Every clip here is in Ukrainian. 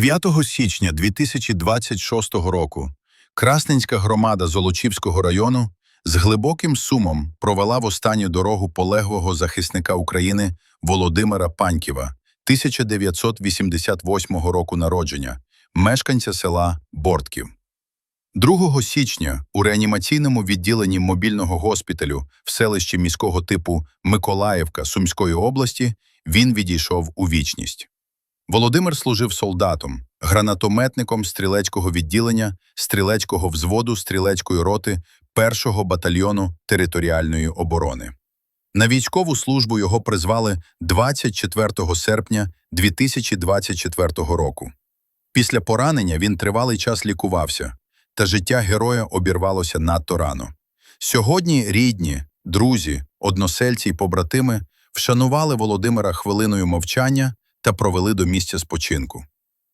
9 січня 2026 року Красненська громада Золочівського району з глибоким сумом провела в останню дорогу полеглого захисника України Володимира Паньківа 1988 року народження, мешканця села Бортків. 2 січня у реанімаційному відділенні мобільного госпіталю в селищі міського типу Миколаївка Сумської області він відійшов у вічність. Володимир служив солдатом, гранатометником стрілецького відділення, стрілецького взводу стрілецької роти 1-го батальйону територіальної оборони. На військову службу його призвали 24 серпня 2024 року. Після поранення він тривалий час лікувався, та життя героя обірвалося надто рано. Сьогодні рідні, друзі, односельці й побратими вшанували Володимира хвилиною мовчання та провели до місця спочинку.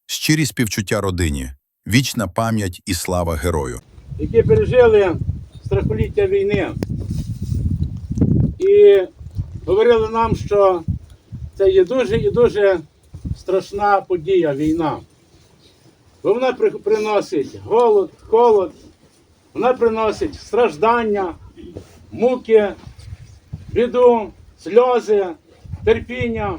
Щирі співчуття родині, вічна пам'ять і слава герою. які пережили страхоліття війни. І говорили нам, що це є дуже і дуже страшна подія війна. Бо вона приносить голод, холод, вона приносить страждання, муки, біду, сльози, терпіння.